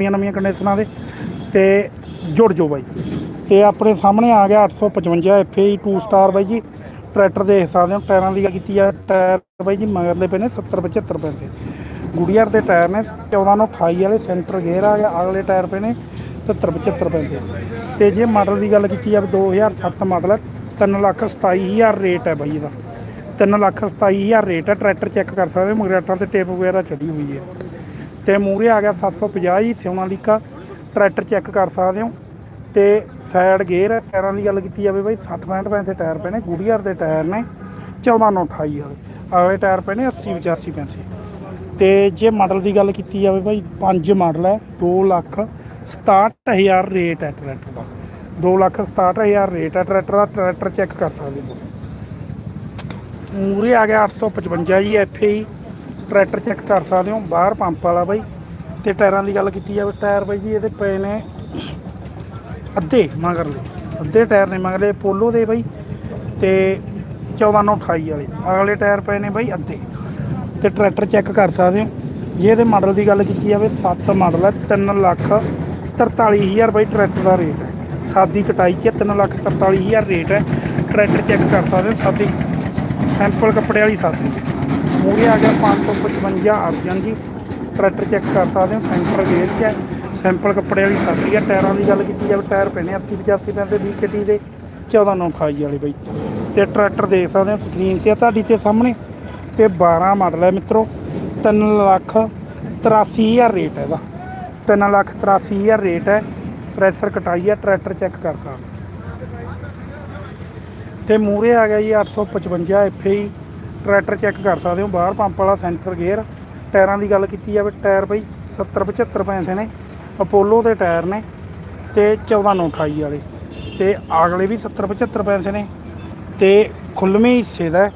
ਨਵੀਆਂ ਨਵੀਆਂ ਕੰਡੀਸ਼ਨਾਂ ਦੇ ਤੇ ਜੁੜ ਜਾਓ ਬਾਈ। ਤੇ ਆਪਣੇ ਸਾਹਮਣੇ ਆ ਗਿਆ 855 FAE 2 ਸਟਾਰ ਬਾਈ ਜੀ। ਟਰੈਕਟਰ ਦੇਖ ਸਕਦੇ ਹੋ, ਟਾਇਰਾਂ ਦੀ ਗੱਲ ਕੀਤੀ ਆ, ਟਾਇਰ ਬਾਈ ਜੀ ਮਗਰਲੇ ਪਏ ਨੇ 70 75 ਰੁਪਏ ਦੇ ਗੁੜੀਆਰ ਦੇ ਟਾਇਰ ਨੇ 14 ਨੂੰ 28 ਵਾਲੇ ਸੈਂਟਰ ਗੇਅਰ ਆ ਗਿਆ ਅਗਲੇ ਟਾਇਰ ਪਏ ਨੇ 70 75 ਰੁਪਏ ਦੇ ਤੇ ਜੇ ਮਾਡਲ ਦੀ ਗੱਲ ਕੀਤੀ ਜਾਵੇ 2007 ਮਾਡਲ ਹੈ 3 ਲੱਖ 27000 ਰੇਟ ਹੈ ਬਾਈ ਇਹਦਾ। 3 ਲੱਖ 27000 ਰੇਟ ਹੈ ਟਰੈਕਟਰ ਚੈੱਕ ਕਰ ਸਕਦੇ ਹੋ ਮਗਰਾਟਾਂ ਤੇ ਟੇਪ ਵਗੈਰਾ ਚੜੀ ਹੋਈ ਹੈ। ਤੇ ਮੂਰੇ ਆ ਗਿਆ 750 ਹੀ ਸੋਨਾਲੀਕਾ ਟਰੈਕਟਰ ਚੈੱਕ ਕਰ ਸਕਦੇ ਹੋ। ਤੇ ਸਾਈਡ ਗੇਅਰ ਹੈ ਟਾਇਰਾਂ ਦੀ ਗੱਲ ਕੀਤੀ ਜਾਵੇ ਬਾਈ 60 65 ਪੈਸੇ ਟਾਇਰ ਪਏ ਨੇ, ਗੁੜੀਆਰ ਦੇ ਟਾਇਰ ਨੇ 14 ਨੂੰ 28 ਵਾਲੇ। ਅਗਲੇ ਟਾਇਰ ਪਏ ਨੇ 80 85 ਪੈਸੇ। ਤੇ ਜੇ ਮਾਡਲ ਦੀ ਗੱਲ ਕੀਤੀ ਜਾਵੇ ਬਾਈ, ਪੰਜ ਮਾਡਲ ਹੈ 2 ਲੱਖ 67000 ਰੇਟ ਹੈ ਟਰੈਕਟਰ ਦਾ। 2 ਲੱਖ 67000 ਰੇਟ ਹੈ ਟਰੈਕਟਰ ਦਾ, ਟਰੈਕਟਰ ਚੈੱਕ ਕਰ ਸਕਦੇ ਹੋ ਤੁਸੀਂ। ਮੂਰੇ ਆ ਗਿਆ 855 ਜੀ ਐਫਏ ਟਰੈਕਟਰ ਚੈੱਕ ਕਰ ਸਕਦੇ ਹੋ, ਬਾਹਰ ਪੰਪ ਵਾਲਾ ਬਾਈ, ਤੇ ਟਾਇਰਾਂ ਦੀ ਗੱਲ ਕੀਤੀ ਜਾਵੇ, ਟਾਇਰ ਬਾਈ ਜੀ ਇਹਦੇ ਪਏ ਨੇ ਅੱਧੇ ਮਗਰਲੇ ਅੱਧੇ ਟਾਇਰ ਨੇ ਮਗਰਲੇ ਪੋਲੋ ਦੇ ਬਾਈ, ਤੇ 14 ਨੂੰ 28 ਵਾਲੇ, ਅਗਲੇ ਟਾਇਰ ਪਏ ਨੇ ਬਾਈ ਅੱਧੇ, ਤੇ ਟਰੈਕਟਰ ਚੈੱਕ ਕਰ ਸਕਦੇ ਹੋ, ਜੇ ਇਹਦੇ ਮਾਡਲ ਦੀ ਗੱਲ ਕੀਤੀ ਜਾਵੇ 7 ਮਾਡਲ ਹੈ 3 ਲੱਖ 43000 ਬਾਈ ਟਰੈਕਟਰ ਦਾ ਰੇਟ ਹੈ, ਸਾਦੀ ਕਟਾਈ 'ਚ 3 ਲੱਖ 43000 ਰੇਟ ਹੈ, ਟਰੈਕਟਰ ਚੈੱਕ ਕਰ ਸਕਦੇ ਹੋ, ਸਾਦੀ ਸੈਂਪਲ ਕੱਪੜੇ ਵਾਲੀ ਸਾਦੀ। ਮੂਹਰੇ ਆ ਗਿਆ 555 ਅਰਜਨ ਜੀ ਟਰੈਕਟਰ ਚੈੱਕ ਕਰ ਸਕਦੇ ਹੋ, ਸੈਂਟਰ ਗੇਅਰ 'ਚ ਹੈ। ਸੈਂਪਲ ਕੱਪੜੇ ਵਾਲੀ ਸਾਡੀ ਹੈ, ਟਾਇਰਾਂ ਦੀ ਗੱਲ ਕੀਤੀ ਜਾਵੇ, ਟਾਇਰ ਪੈਣੇ 80 85 ਪੈਸੇ 20 ਕਟੀ ਦੇ 14 ਨੂੰ 28 ਵਾਲੇ ਬਾਈ। ਤੇ ਟਰੈਕਟਰ ਦੇਖ ਸਕਦੇ ਹੋ ਸਕਰੀਨ ਤੇ ਆ ਤੁਹਾਡੀ ਤੇ ਸਾਹਮਣੇ। ਤੇ 12 ਮਾਡਲ ਹੈ ਮਿੱਤਰੋ 3 ਲੱਖ 83000 ਰੇਟ ਹੈ ਇਹਦਾ। 3 ਲੱਖ 83000 ਰੇਟ ਹੈ, ਪ੍ਰੈਸ਼ਰ ਕਟਾਈ ਹੈ, ਟਰੈਕਟਰ ਚੈੱਕ ਕਰ ਸਕਦੇ ਤੇ ਮੂਰੇ ਆ ਗਿਆ ਜੀ 855 ਐਫਏ ਟਰੈਕਟਰ ਚੈੱਕ ਕਰ ਸਕਦੇ ਹੋ, ਬਾਹਰ ਪੰਪ ਵਾਲਾ ਸੈਂਟਰ ਗੇਅਰ, ਟਾਇਰਾਂ ਦੀ ਗੱਲ ਕੀਤੀ ਜਾਵੇ, ਟਾਇਰ ਬਈ 70 75 ਪੈਸੇ ਨੇ ਅਪੋਲੋ ਦੇ ਟਾਇਰ ਨੇ ਤੇ 14 ਨੂੰ 28 ਵਾਲੇ, ਤੇ ਅਗਲੇ ਵੀ 70 75 ਪੈਸੇ ਨੇ, ਤੇ ਖੁੱਲਵੇਂ ਹਿੱਸੇ ਦਾ ਹੈ।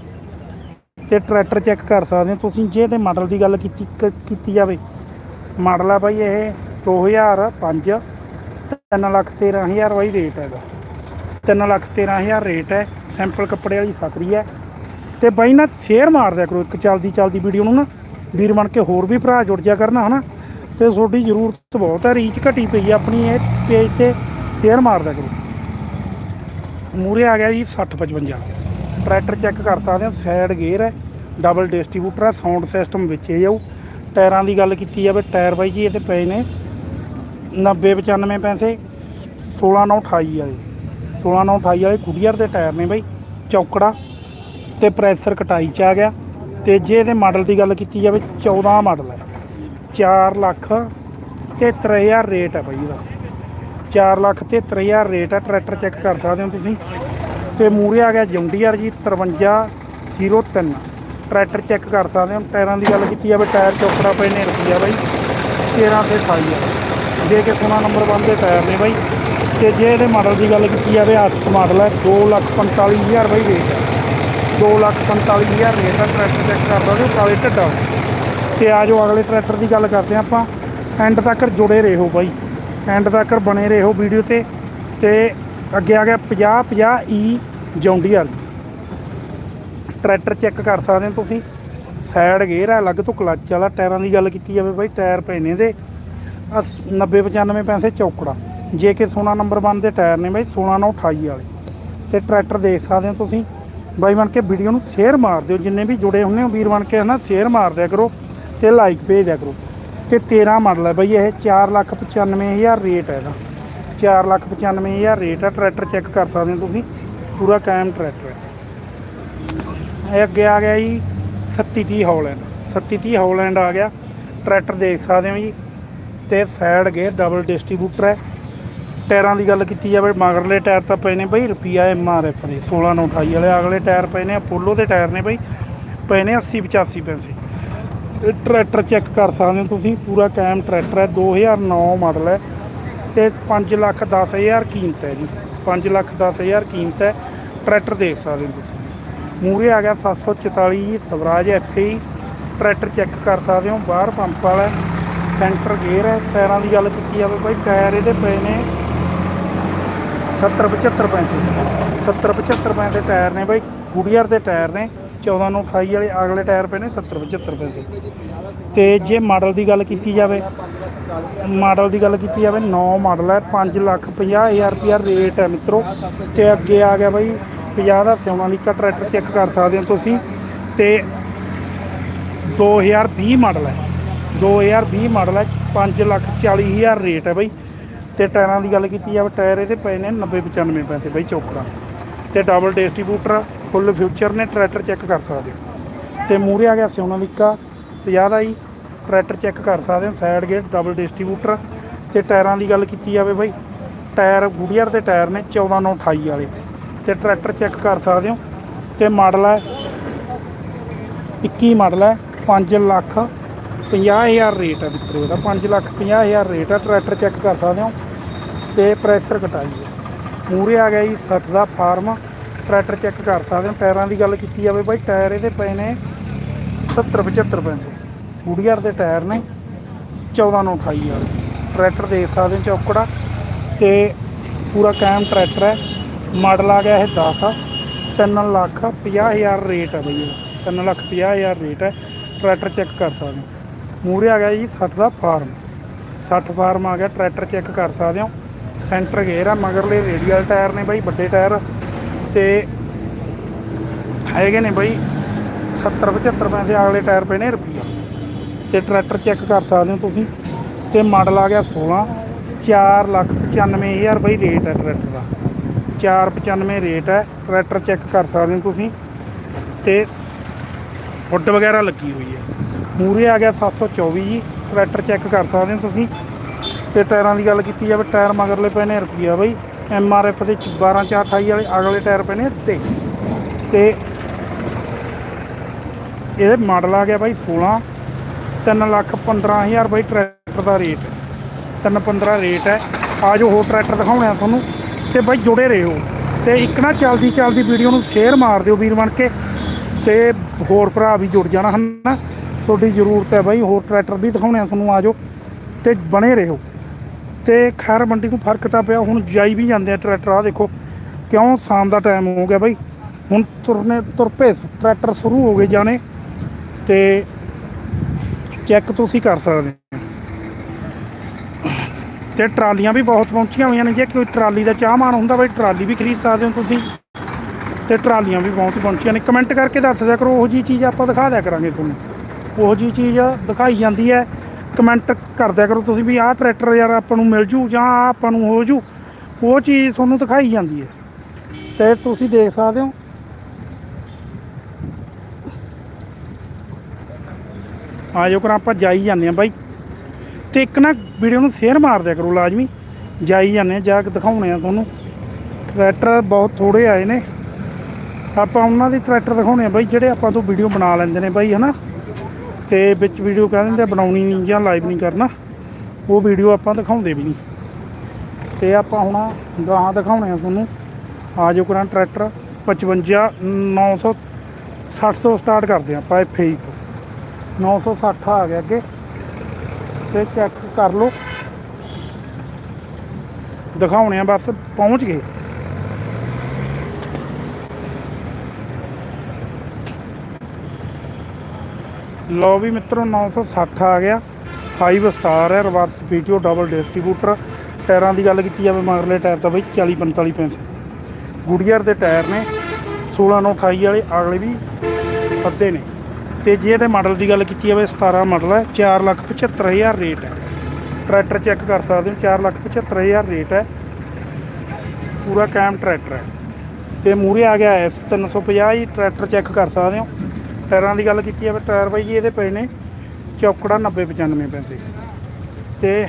ਤੇ ਟਰੈਕਟਰ ਚੈੱਕ ਕਰ ਸਕਦੇ ਹੋ ਤੁਸੀਂ, ਜੇ ਤੇ ਮਾਡਲ ਦੀ ਗੱਲ ਕੀਤੀ, ਕ- ਕੀਤੀ ਜਾਵੇ, ਮਾਡਲ ਆ ਬਾਈ ਇਹ 2005 3 ਲੱਖ 13000 ਬਾਈ ਰੇਟ ਹੈਗਾ 3 ਲੱਖ 13000 ਰੇਟ ਹੈ ਸੈਂਪਲ ਕੱਪੜੇ ਵਾਲੀ ਸਤਰੀ ਹੈ ਤੇ ਬਾਈ ਨਾ ਸ਼ੇਅਰ ਮਾਰ ਦਿਆ ਕਰੋ ਇੱਕ ਚੱਲਦੀ ਚੱਲਦੀ ਵੀਡੀਓ ਨੂੰ ਨਾ। ਵੀਰ ਬਣ ਕੇ ਹੋਰ ਵੀ ਭਰਾ ਜੁੜ ਜਾ ਕਰਨਾ, ਹਨਾ? ਤੇ ਤੁਹਾਡੀ ਜ਼ਰੂਰਤ ਬਹੁਤ ਹੈ ਰੀਚ ਘਟੀ ਪਈ ਹੈ ਆਪਣੀ ਇਹ ਪੇਜ ਤੇ। ਸ਼ੇਅਰ ਮਾਰ ਦਿਆ ਕਰੋ। ਮੂਰੇ ਆ ਗਿਆ ਜੀ 60 55 ਟਰੈਕਟਰ ਚੈੱਕ ਕਰ ਸਕਦੇ ਹੋ ਸਾਈਡ ਗੇਅਰ ਹੈ ਡਬਲ ਡਿਸਟ੍ਰੀਬਿਊਟਰ ਹੈ ਸਾਊਂਡ ਸਿਸਟਮ ਵਿੱਚ ਇਹ ਜਾਊ। ਟਾਇਰਾਂ ਦੀ ਗੱਲ ਕੀਤੀ ਜਾਵੇ, ਟਾਇਰ ਬਾਈ ਜੀ ਇਹਦੇ ਪਏ ਨੇ 90 95 ਪੈਸੇ 16 9 28 ਵਾਲੇ। 16 9 28 ਵਾਲੇ ਗੁਡੀਅਰ ਦੇ ਟਾਇਰ ਨੇ ਬਾਈ, ਚੌਕੜਾ। ਤੇ ਪ੍ਰੈਸ਼ਰ ਕਟਾਈ ਚ ਆ ਗਿਆ ਤੇ ਜੇ ਇਹਦੇ ਮਾਡਲ ਦੀ ਗੱਲ ਕੀਤੀ ਜਾਵੇ 14 ਮਾਡਲ ਹੈ। 4 ਲੱਖ 73000 ਰੇਟ ਹੈ ਬਾਈ ਇਹਦਾ। 4 ਲੱਖ 73000 ਰੇਟ ਹੈ, ਟਰੈਕਟਰ ਚੈੱਕ ਕਰ ਸਕਦੇ ਹੋ ਤੁਸੀਂ। ਤੇ ਮੂਰੇ ਆ ਗਿਆ ਜੌਂਡੀਆਰ ਜੀ 5303 ਟਰੈਕਟਰ ਚੈੱਕ ਕਰ ਸਕਦੇ ਹੋ, ਟਾਇਰਾਂ ਦੀ ਗੱਲ ਕੀਤੀ ਜਾਵੇ, ਟਾਇਰ ਚੌਕੜਾ ਪਏ ਨੇ ਰੁਪਈਆ ਬਾਈ 1328 ਆ ਜੇ ਕਿ ਸੋਨਾ ਨੰਬਰ 1 ਦੇ ਟਾਇਰ ਨੇ ਬਾਈ। ਤੇ ਜੇ ਇਹਦੇ ਮਾਡਲ ਦੀ ਗੱਲ ਕੀਤੀ ਜਾਵੇ 8 ਮਾਡਲ ਹੈ 245000 ਬਾਈ ਰੇਟ ਹੈ। 245000 ਰੇਟ ਦਾ ਟਰੈਕਟਰ ਚੈੱਕ ਕਰ ਸਕਦੇ ਹੋ ਕਾਲੇ ਢੱਡਾ ਤੇ ਆ ਜਾਓ, ਅਗਲੇ ਟਰੈਕਟਰ ਦੀ ਗੱਲ ਕਰਦੇ ਹਾਂ ਆਪਾਂ। ਐਂਡ ਤੱਕ ਜੁੜੇ ਰਹੋ ਬਾਈ। ਐਂਡ ਤੱਕ ਬਣੇ ਰਹੋ ਵੀਡੀਓ ਤੇ। ਤੇ ਅੱਗੇ ਆ ਗਿਆ 50 50 ਈ ਜੌਂਡੀਆਰ ਟਰੈਕਟਰ ਚੈੱਕ ਕਰ ਸਕਦੇ ਹੋ ਤੁਸੀਂ। ਸਾਈਡ ਗੇਅਰ ਹੈ ਅਲੱਗ ਤੋਂ ਕਲੱਚ ਵਾਲਾ। ਟਾਇਰਾਂ ਦੀ ਗੱਲ ਕੀਤੀ ਜਾਵੇ ਬਾਈ ਟਾਇਰ ਪਏ ਨੇ ਦੇ 90 95 ਪੈਸੇ ਚੌਕੜਾ। ਜੇ ਕਿ 16 ਨੰਬਰ 1 ਦੇ ਟਾਇਰ ਨੇ ਬਾਈ 16 ਨਾਲ 28 ਵਾਲੇ। ਤੇ ਟਰੈਕਟਰ ਦੇਖ ਸਕਦੇ ਹੋ ਤੁਸੀਂ। ਬਾਈ ਬਣ ਕੇ ਵੀਡੀਓ ਨੂੰ ਸ਼ੇਅਰ ਮਾਰ ਦਿਓ, ਜਿੰਨੇ ਵੀ ਜੁੜੇ ਹੁੰਦੇ ਹੋ ਵੀਰ ਬਣ ਕੇ ਹਨਾ ਸ਼ੇਅਰ ਮਾਰ ਦਿਆ ਕਰੋ ਤੇ ਲਾਈਕ ਭੇਜ ਦਿਆ ਕਰੋ। ਤੇ 13 ਮਾਡਲ ਹੈ ਬਾਈ ਇਹ 495000 ਰੇਟ ਹੈ ਇਹਦਾ। 495000 ਰੇਟ ਹੈ ਟਰੈਕਟਰ ਚੈੱਕ ਕਰ ਸਕਦੇ ਹੋ ਤੁਸੀਂ, ਪੂਰਾ ਕਾਇਮ ਟਰੈਕਟਰ ਹੈ ਇਹ ਅੱਗੇ ਆ ਗਿਆ ਜੀ 3730 ਹੌਲੈਂਡ 3730 ਹੌਲੈਂਡ ਆ ਗਿਆ ਟਰੈਕਟਰ ਦੇਖ ਸਕਦੇ ਹੋ ਜੀ, ਤੇ ਸਾਈਡ ਗੇਅਰ ਡਬਲ ਡਿਸਟ੍ਰੀਬਿਊਟਰ ਹੈ ਟਾਇਰਾਂ ਦੀ ਗੱਲ ਕੀਤੀ ਜਾਵੇ ਮਗਰਲੇ ਟਾਇਰ ਤਾਂ ਪਏ ਨੇ ਬਈ ਰੁਪਿਆ ਐਮ ਆਰ ਐਫ ਦੇ 16 ਨੂੰ 28 ਵਾਲੇ, ਅਗਲੇ ਟਾਇਰ ਪਏ ਨੇ ਅਪੋਲੋ ਦੇ ਟਾਇਰ ਨੇ ਬਈ, ਪਏ ਨੇ 80 85 ਪੈਸੇ। ਇਹ ਟਰੈਕਟਰ ਚੈੱਕ ਕਰ ਸਕਦੇ ਹੋ ਤੁਸੀਂ, ਪੂਰਾ ਕਾਇਮ ਟਰੈਕਟਰ ਹੈ 2009 ਮਾਡਲ ਹੈ ਤੇ 5 ਲੱਖ 10 ਹਜ਼ਾਰ ਕੀਮਤ ਹੈ ਜੀ 5 ਲੱਖ 10 ਹਜ਼ਾਰ ਕੀਮਤ ਹੈ, ਟਰੈਕਟਰ ਦੇਖ ਸਕਦੇ ਹੋ ਤੁਸੀਂ। ਮੂਰੇ ਆ ਗਿਆ 744 ਜੀ ਸਵਰਾਜ ਐਫਏ ਟਰੈਕਟਰ ਚੈੱਕ ਕਰ ਸਕਦੇ ਹੋ, ਬਾਹਰ ਪੰਪ ਵਾਲਾ ਸੈਂਟਰ ਗੇਅਰ ਹੈ, ਟਾਇਰਾਂ ਦੀ ਗੱਲ ਕੀਤੀ ਜਾਵੇ ਬਾਈ, ਟਾਇਰ ਇਹਦੇ ਪਏ ਨੇ 70 75 ਪੈਸੇ 70 75 ਪੈਸੇ ਟਾਇਰ ਨੇ ਬਾਈ ਗੁਡੀਅਰ ਦੇ ਟਾਇਰ ਨੇ। 14 ਨੂੰ 28 ਵਾਲੇ ਅਗਲੇ ਟਾਇਰ ਪਏ ਨੇ 70 75 ਪੈਸੇ ਤੇ ਜੇ ਮਾਡਲ ਦੀ ਗੱਲ ਕੀਤੀ ਜਾਵੇ, ਮਾਡਲ ਦੀ ਗੱਲ ਕੀਤੀ ਜਾਵੇ 9 ਮਾਡਲ ਹੈ 5 ਲੱਖ 50 ਹਜ਼ਾਰ ਰੁਪਿਆ ਰੇਟ ਹੈ ਮਿੱਤਰੋ। ਤੇ ਅੱਗੇ ਆ ਗਿਆ ਬਾਈ 50 ਦਾ ਸੋਨਾਲੀਕਾ ਟਰੈਕਟਰ ਚੈੱਕ ਕਰ ਸਕਦੇ ਹੋ ਤੁਸੀਂ। ਤੇ 2020 ਮਾਡਲ ਹੈ 2020 ਮਾਡਲ ਹੈ 5 ਲੱਖ 40 ਹਜ਼ਾਰ ਰੇਟ ਹੈ ਬਾਈ। ਤੇ ਟਾਇਰਾਂ ਦੀ ਗੱਲ ਕੀਤੀ ਜਾਵੇ, ਟਾਇਰ ਇਹਦੇ ਪਏ ਨੇ 90 95 ਪੈਸੇ ਬਾਈ ਚੌਕੜਾ ਤੇ ਡਬਲ ਡਿਸਟ੍ਰੀਬਿਊਟਰ ਫੁੱਲ ਫਿਊਚਰ ਨੇ ਟਰੈਕਟਰ ਚੈੱਕ ਕਰ ਸਕਦੇ ਹੋ। ਤੇ ਮੂਰੇ ਆ ਗਿਆ ਸੋਨਾਲੀਕਾ 50 ਦਾ ਜੀ ਟਰੈਕਟਰ ਚੈੱਕ ਕਰ ਸਕਦੇ ਹੋ ਸਾਈਡ ਗੇਟ ਡਬਲ ਡਿਸਟ੍ਰੀਬਿਊਟਰ ਤੇ ਟਾਇਰਾਂ ਦੀ ਗੱਲ ਕੀਤੀ ਜਾਵੇ ਬਾਈ, ਟਾਇਰ ਗੁੜੀਅਰ ਦੇ ਟਾਇਰ ਨੇ 14928 ਵਾਲੇ। ਤੇ ਟਰੈਕਟਰ ਚੈੱਕ ਕਰ ਸਕਦੇ ਹੋ, ਤੇ ਮਾਡਲ ਹੈ 21 ਮਾਡਲ ਹੈ 5 ਲੱਖ 50000 ਰੇਟ ਹੈ ਮਿੱਤਰੋ ਦਾ 5 ਲੱਖ 50000 ਰੇਟ ਹੈ ਟਰੈਕਟਰ ਚੈੱਕ ਕਰ ਸਕਦੇ ਹੋ। ਤੇ ਪ੍ਰੈਸ਼ਰ ਕਟਾਈ ਹੈ। ਮੂਰੇ ਆ ਗਿਆ ਜੀ 60 ਦਾ ਫਾਰਮ। ਟਰੈਕਟਰ ਚੈੱਕ ਕਰ ਸਕਦੇ ਹੋ। ਟਾਇਰਾਂ ਦੀ ਗੱਲ ਕੀਤੀ ਜਾਵੇ ਬਾਈ, ਟਾਇਰ ਇਹਦੇ ਪਏ ਨੇ 70 75 ਪੈਸੇ ਗੁਡੀਅਰ ਦੇ ਟਾਇਰ ਨੇ 1428 ਵਾਲੇ। ਟਰੈਕਟਰ ਦੇਖ ਸਕਦੇ ਹੋ ਚੌਕੜਾ ਤੇ ਪੂਰਾ ਕਾਇਮ ਟਰੈਕਟਰ ਹੈ। ਮਾਡਲ ਆ ਗਿਆ ਇਹ 10 3 ਲੱਖ 50 ਹਜ਼ਾਰ ਰੇਟ ਹੈ ਬਈ ਇਹਦਾ 3 ਲੱਖ 50 ਹਜ਼ਾਰ ਰੇਟ ਹੈ। ਟਰੈਕਟਰ ਚੈੱਕ ਕਰ ਸਕਦੇ ਹੋ। ਮੂਰੇ ਆ ਗਿਆ ਜੀ 60 ਦਾ ਫਾਰਮ। 60 ਫਾਰਮ ਆ ਗਿਆ। ਟਰੈਕਟਰ ਚੈੱਕ ਕਰ ਸਕਦੇ ਹੋ। ਸੈਂਟਰ ਗੇਅਰ ਆ, ਮਗਰਲੇ ਰੇਡੀਅਲ ਟਾਇਰ ਨੇ ਬਾਈ, ਵੱਡੇ ਟਾਇਰ। ਤੇ ਹੈਗੇ ਨੇ ਬਾਈ 70 75 ਪੈਸੇ ਅਗਲੇ ਟਾਇਰ ਪਏ ਨੇ ਰੁਪਈਆ। ਤੇ ਟਰੈਕਟਰ ਚੈੱਕ ਕਰ ਸਕਦੇ ਹੋ ਤੁਸੀਂ। ਤੇ ਮਾਡਲ ਆ ਗਿਆ 16 4 ਲੱਖ 95 ਹਜ਼ਾਰ ਬਾਈ ਰੇਟ ਹੈ ਟਰੈਕਟਰ ਦਾ। 495 ਰੇਟ ਹੈ ਟਰੈਕਟਰ ਚੈੱਕ ਕਰ ਸਕਦੇ ਹੋ ਤੁਸੀਂ। ਤੇ ਹੁੱਡ ਵਗੈਰਾ ਲੱਗੀ ਹੋਈ ਹੈ ਮੂਰੇ ਆ ਗਿਆ 724 ਜੀ, ਟਰੈਕਟਰ ਚੈੱਕ ਕਰ ਸਕਦੇ ਹੋ ਤੁਸੀਂ। ਤੇ ਟਾਇਰਾਂ ਦੀ ਗੱਲ ਕੀਤੀ ਜਾਵੇ, ਟਾਇਰ ਮਗਰਲੇ ਪਏ ਨੇ ਰੁਪਈਆ ਬਾਈ। ਐਮ ਆਰ ਐਫ ਦੇ 12 4 28 ਵਾਲੇ ਅਗਲੇ ਟਾਇਰ ਪਏ ਨੇ ਉੱਤੇ ਤੇ ਇਹਦੇ ਮਾਡਲ ਆ ਗਿਆ ਬਾਈ 16 3 ਲੱਖ 15000 ਬਾਈ ਟਰੈਕਟਰ ਦਾ ਰੇਟ। 3 15 ਰੇਟ ਹੈ। ਆ ਜੋ ਹੋਰ ਟਰੈਕਟਰ ਦਿਖਾਉਣੇ ਆ ਤੁਹਾਨੂੰ। ਤੇ ਬਾਈ ਜੁੜੇ ਰਹੋ। ਤੇ ਇੱਕ ਨਾ ਚੱਲਦੀ ਚੱਲਦੀ ਵੀਡੀਓ ਨੂੰ ਸ਼ੇਅਰ ਮਾਰ ਦਿਓ ਵੀਰ ਬਣ ਕੇ। ਤੇ ਹੋਰ ਭਰਾ ਵੀ ਜੁੜ ਜਾਣਾ ਹਨ। ਤੁਹਾਡੀ ਜ਼ਰੂਰਤ ਹੈ ਬਾਈ ਹੋਰ ਟਰੈਕਟਰ ਵੀ ਦਿਖਾਉਣੇ ਆ ਤੁਹਾਨੂੰ, ਆ ਜਾਓ। ਤੇ ਬਣੇ ਰਹੋ। ਤੇ ਖੈਰ ਮੰਡੀ ਨੂੰ ਫ਼ਰਕ ਤਾਂ ਪਿਆ, ਹੁਣ ਜਾਈ ਵੀ ਜਾਂਦੇ ਆ ਟਰੈਕਟਰ ਆ ਦੇਖੋ ਕਿਉਂ ਸ਼ਾਮ ਦਾ ਟਾਈਮ ਹੋ ਗਿਆ ਬਾਈ? ਹੁਣ ਤੁਰਨੇ ਤੁਰ ਪਏ ਟਰੈਕਟਰ ਸ਼ੁਰੂ ਹੋ ਗਏ ਜਾਣੇ ਤੇ ਚੈੱਕ ਤੁਸੀਂ ਕਰ ਸਕਦੇ ਹੋ ਤੇ ਟਰਾਲੀਆਂ ਵੀ ਬਹੁਤ ਪਹੁੰਚੀਆਂ ਹੋਈਆਂ ਨੇ, ਜੇ ਕੋਈ ਟਰਾਲੀ ਦਾ ਚਾਹ ਮਾਣ ਹੁੰਦਾ ਬਈ, ਟਰਾਲੀ ਵੀ ਖਰੀਦ ਸਕਦੇ ਹੋ ਤੁਸੀਂ। ਤੇ ਟਰਾਲੀਆਂ ਵੀ ਬਹੁਤ ਪਹੁੰਚੀਆਂ ਨੇ। ਕਮੈਂਟ ਕਰਕੇ ਦੱਸ ਦਿਆ ਕਰੋ, ਉਹੋ ਜੀ ਚੀਜ਼ ਆਪਾਂ ਦਿਖਾ ਦਿਆ ਕਰਾਂਗੇ ਤੁਹਾਨੂੰ। ਉਹੋ ਜੀ ਚੀਜ਼ ਦਿਖਾਈ ਜਾਂਦੀ ਹੈ। ਕਮੈਂਟ ਕਰ ਦਿਆ ਕਰੋ ਤੁਸੀਂ ਵੀ ਆਹ ਟਰੈਕਟਰ ਯਾਰ ਆਪਾਂ ਨੂੰ ਮਿਲ ਜੂ ਜਾਂ ਆਹ ਆਪਾਂ ਨੂੰ ਹੋ ਜੂ। ਉਹ ਚੀਜ਼ ਤੁਹਾਨੂੰ ਦਿਖਾਈ ਜਾਂਦੀ ਹੈ। ਤੇ ਤੁਸੀਂ ਦੇਖ ਸਕਦੇ ਹੋ। ਆ ਜਾਓ ਕਰ ਆਪਾਂ ਜਾਈ ਜਾਂਦੇ ਆ ਬਾਈ। ਤੇ ਇੱਕ ਨਾ ਵੀਡੀਓ ਨੂੰ ਸ਼ੇਅਰ ਮਾਰ ਦਿਆ ਕਰੋ ਲਾਜ਼ਮੀ। ਜਾਈ ਜਾਂਦੇ ਆ ਜਾ ਕੇ ਦਿਖਾਉਣੇ ਆ ਤੁਹਾਨੂੰ। ਟਰੈਕਟਰ ਬਹੁਤ ਥੋੜੇ ਆਏ ਨੇ। ਆਪਾਂ ਉਹਨਾਂ ਦੇ ਟਰੈਕਟਰ ਦਿਖਾਉਣੇ ਆ ਬਾਈ, ਜਿਹੜੇ ਆਪਾਂ ਤੋਂ ਵੀਡੀਓ ਬਣਾ ਲੈਂਦੇ ਨੇ ਬਾਈ, ਹਨਾ? ਤੇ ਵਿੱਚ ਵੀਡੀਓ ਕਹਿ ਦਿੰਦੇ ਬਣਾਉਣੀ ਨਹੀਂ ਜਾਂ ਲਾਈਵ ਨਹੀਂ ਕਰਨਾ। ਉਹ ਵੀਡੀਓ ਆਪਾਂ ਦਿਖਾਉਂਦੇ ਵੀ ਨਹੀਂ। ਤੇ ਆਪਾਂ ਹੁਣ ਗਾਹਾਂ ਦਿਖਾਉਣੇ ਆ ਤੁਹਾਨੂੰ। ਆ ਜਾਓ ਕਰਾਂ ਟਰੈਕਟਰ 55 960 ਤੋਂ ਸਟਾਰਟ ਕਰਦੇ ਆ ਆਪਾਂ ਐਫਏ ਤੋਂ। 960 ਆ ਗਿਆ ਅੱਗੇ। ਤੇ ਚੈੱਕ ਕਰ ਲਓ। ਦਿਖਾਉਣੇ ਆ ਬਸ, ਪਹੁੰਚ ਗਏ। ਲਓ ਵੀ ਮਿੱਤਰੋ 960 ਆ ਗਿਆ। 5 ਸਟਾਰ ਹੈ ਰਿਵਰਸ ਪੀਟੀਓ ਡਬਲ ਡਿਸਟ੍ਰੀਬਿਊਟਰ ਟਾਇਰਾਂ ਦੀ ਗੱਲ ਕੀਤੀ ਜਾਵੇ ਮਗਰਲੇ ਟਾਇਰ ਤਾਂ ਬਈ 40 45 ਪੈਂਤੀ। ਗੁੜੀਅਰ ਦੇ ਟਾਇਰ ਨੇ 16 ਨੂੰ 28 ਵਾਲੇ, ਅਗਲੇ ਵੀ ਅੱਧੇ ਨੇ। ਤੇ ਜੇ ਇਹਦੇ ਮਾਡਲ ਦੀ ਗੱਲ ਕੀਤੀ ਜਾਵੇ 17 ਮਾਡਲ ਹੈ 4 ਲੱਖ 75000 ਰੇਟ ਹੈ। ਟਰੈਕਟਰ ਚੈੱਕ ਕਰ ਸਕਦੇ ਹੋ 4 ਲੱਖ 75000 ਰੇਟ ਹੈ। ਪੂਰਾ ਕੈਮ ਟਰੈਕਟਰ ਹੈ। ਤੇ ਮੂਰੇ ਆ ਗਿਆ ਐਸ 350 ਜੀ ਟਰੈਕਟਰ ਚੈੱਕ ਕਰ ਸਕਦੇ ਹੋ। ਟਾਇਰਾਂ ਦੀ ਗੱਲ ਕੀਤੀ ਜਾਵੇ ਟਾਇਰ ਬਾਈ ਜੀ ਇਹਦੇ ਪਏ ਨੇ, ਚੌਕੜਾ 90 95 ਪੈਸੇ। ਤੇ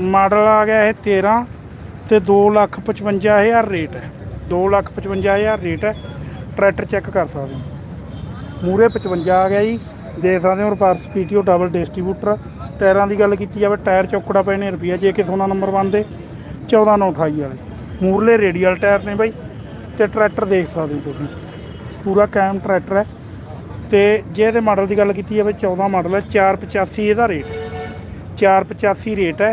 ਮਾਡਲ ਆ ਗਿਆ ਇਹ 13 ਤੇ 2 ਲੱਖ 55000 ਰੇਟ ਹੈ। 2 ਲੱਖ 55000 ਰੇਟ ਹੈ। ਟਰੈਕਟਰ ਚੈੱਕ ਕਰ ਸਕਦੇ ਹੋ। ਮੂਰੇ 55 ਆ ਗਿਆ ਜੀ। ਦੇਖ ਸਕਦੇ ਹੋ ਰਿਵਰਸ ਪੀਟੀਓ ਡਬਲ ਡਿਸਟ੍ਰੀਬਿਊਟਰ। ਟਾਇਰਾਂ ਦੀ ਗੱਲ ਕੀਤੀ ਜਾਵੇ, ਟਾਇਰ ਚੌਕੜਾ ਪਏ ਨੇ ਰੁਪਈਆ ਜੇ ਕੇ ਸੋਨਾ ਨੰਬਰ 1 ਦੇ 14 ਨੌ 28 ਵਾਲੇ। ਮੂਰਲੇ ਰੇਡੀਅਲ ਟਾਇਰ ਨੇ ਬਾਈ। ਤੇ ਟਰੈਕਟਰ ਦੇਖ ਸਕਦੇ ਹੋ ਤੁਸੀਂ। ਪੂਰਾ ਕਾਇਮ ਟਰੈਕਟਰ ਹੈ ਤੇ ਜੇ ਇਹਦੇ ਮਾਡਲ ਦੀ ਗੱਲ ਕੀਤੀ ਜਾਵੇ 14 ਮਾਡਲ ਹੈ 485 ਇਹਦਾ ਰੇਟ। 485 ਰੇਟ ਹੈ,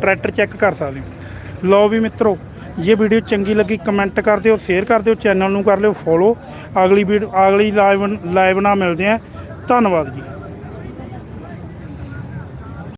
ਟਰੈਕਟਰ ਚੈੱਕ ਕਰ ਸਕਦੇ ਹੋ। ਲਓ ਵੀ ਮਿੱਤਰੋ, ਜੇ ਵੀਡੀਓ ਚੰਗੀ ਲੱਗੀ ਕਮੈਂਟ ਕਰ ਦਿਓ ਸ਼ੇਅਰ ਕਰ ਦਿਓ ਚੈਨਲ ਨੂੰ ਕਰ ਲਿਓ ਫੋਲੋ ਅਗਲੀ ਵੀਡੀਓ ਅਗਲੀ ਲਾਈਵ ਲਾਈਵ ਨਾਲ ਮਿਲਦੇ ਆ ਧੰਨਵਾਦ ਜੀ।